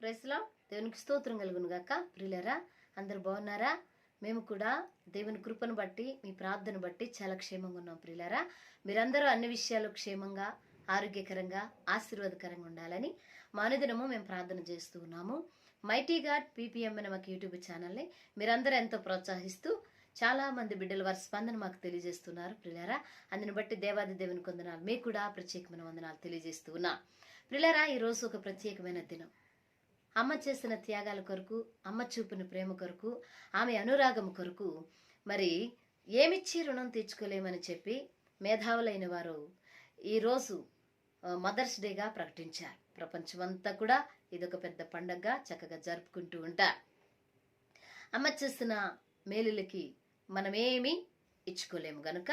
ప్రైస్లో దేవునికి స్తోత్రం కలుగును గాక. ప్రియులరా అందరు బాగున్నారా? మేము కూడా దేవుని కృపను బట్టి మీ ప్రార్థన బట్టి చాలా క్షేమంగా ఉన్నాం ప్రియులరా. మీరందరూ అన్ని విషయాలు క్షేమంగా ఆరోగ్యకరంగా ఆశీర్వాదకరంగా ఉండాలని మానుదినము మేము ప్రార్థన చేస్తూ ఉన్నాము. మైటీ గాడ్ పీపీఎం అనే మాకు యూట్యూబ్ ఛానల్ని మీరందరూ ఎంతో ప్రోత్సహిస్తూ చాలా మంది బిడ్డలు వారి స్పందన మాకు తెలియజేస్తున్నారు ప్రిలారా అందుని బట్టి దేవాది దేవుని వందనాలు మీకు కూడా ప్రత్యేకమైన వందనాలు తెలియజేస్తూ ఉన్నా. ప్రియులారా ఈరోజు ఒక ప్రత్యేకమైన దినం. అమ్మ చేసిన త్యాగాల కొరకు అమ్మ చూపిన ప్రేమ కొరకు ఆమె అనురాగం కొరకు మరి ఏమిచ్చి రుణం తీర్చుకోలేమని చెప్పి మేధావులైన వారు ఈరోజు మదర్స్ డేగా ప్రకటించారు. ప్రపంచమంతా కూడా ఇదొక పెద్ద పండగగా చక్కగా జరుపుకుంటూ ఉంటారు. అమ్మ చేసిన మేలులకి మనమేమి ఇచ్చుకోలేము గనుక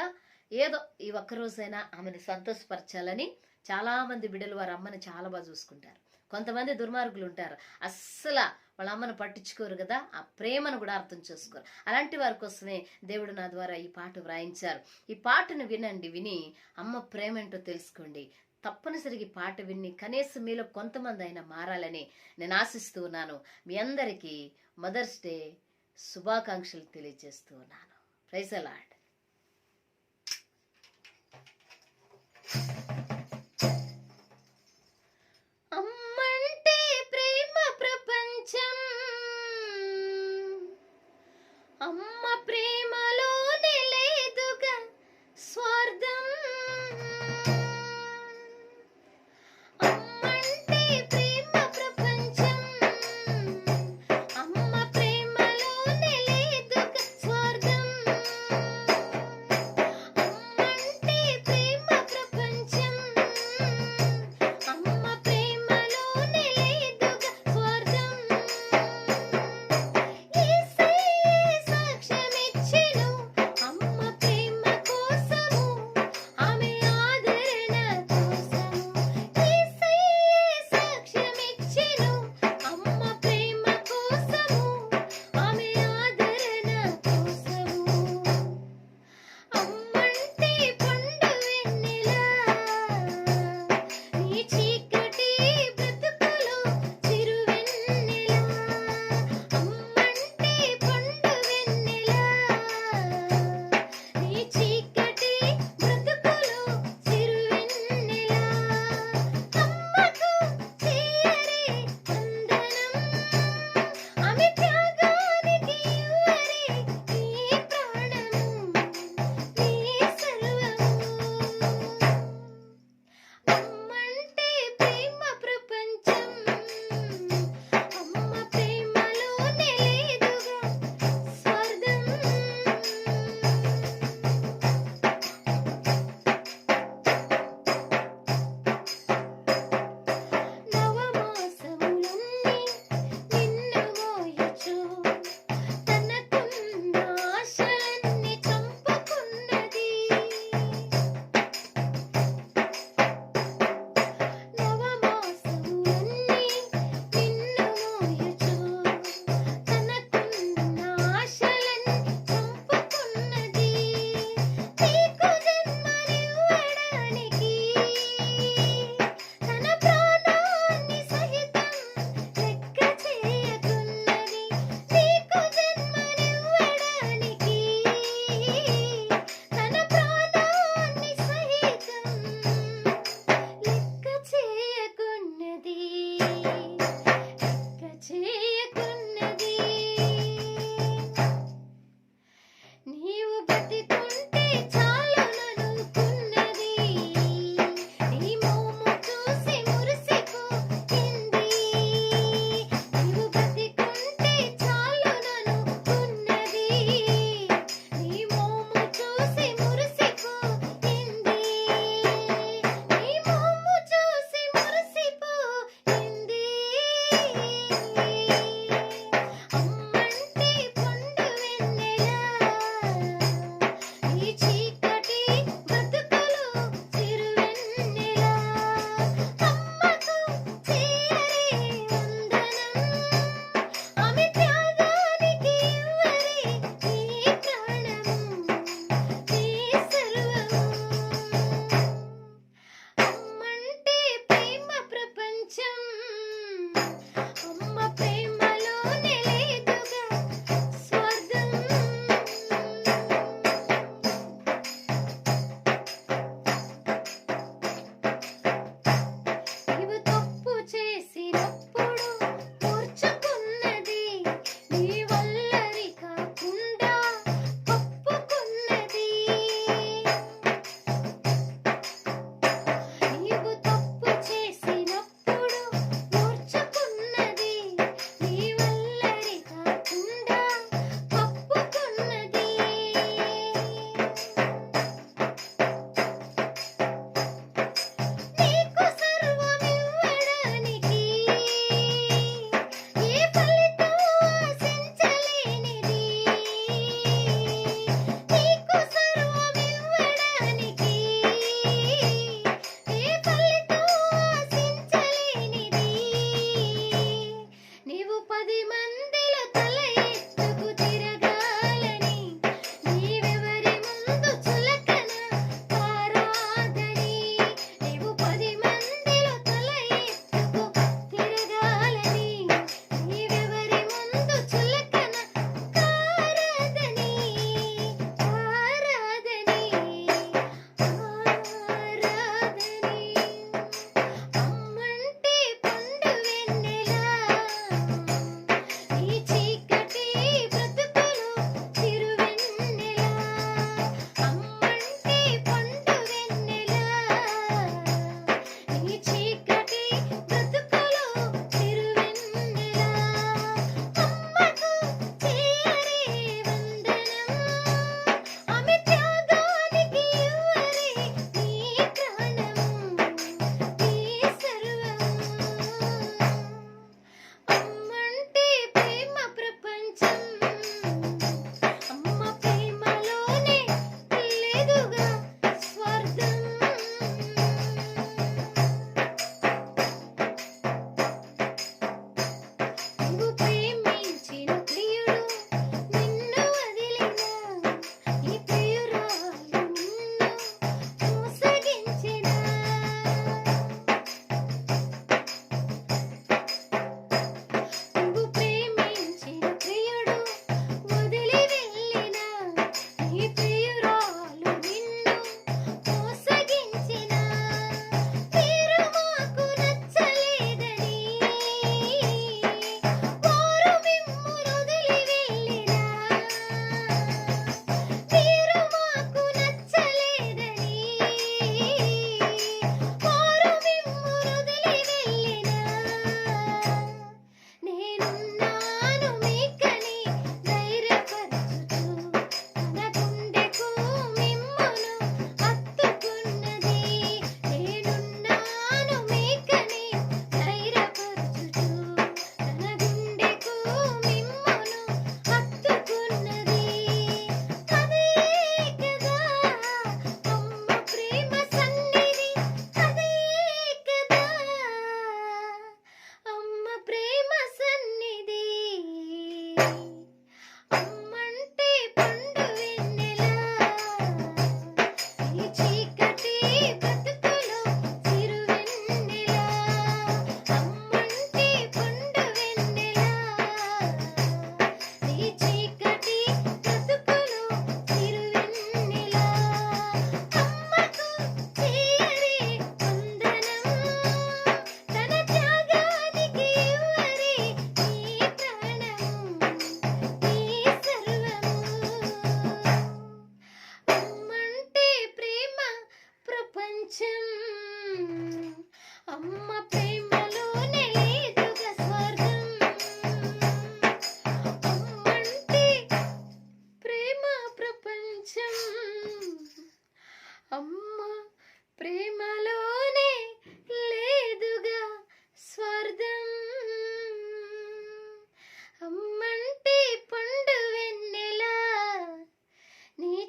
ఏదో ఈ ఒక్కరోజైనా ఆమెను సంతోషపరచాలని చాలామంది బిడ్డలు వారు అమ్మని చాలా బాగా చూసుకుంటారు. కొంతమంది దుర్మార్గులు ఉంటారు. అస్సలు వాళ్ళ అమ్మను పట్టించుకోరు కదా ఆ ప్రేమను కూడా అర్థం చేసుకోరు. అలాంటి వారి కోసమే దేవుడు నా ద్వారా ఈ పాట వ్రాయించారు. ఈ పాటను వినండి విని అమ్మ ప్రేమ ఏంటో తెలుసుకోండి. తప్పనిసరిగా ఈ పాట విని కనీసం మీలో కొంతమంది అయినా మారాలని నేను ఆశిస్తూ ఉన్నాను. మీ అందరికీ మదర్స్ డే శుభాకాంక్షలు తెలియజేస్తూ ఉన్నాను. ప్రైజ్ అలాడ్ అమ్మ ప్రేమలోనే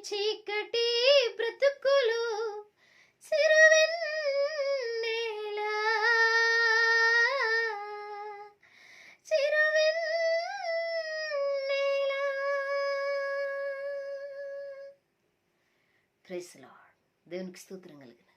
చీకటి బ్రతుకులు చిరువెన్నెల చిరువెన్నెల ప్రైస్ లాడ్ దేవునికి స్తోత్రం కలిగిన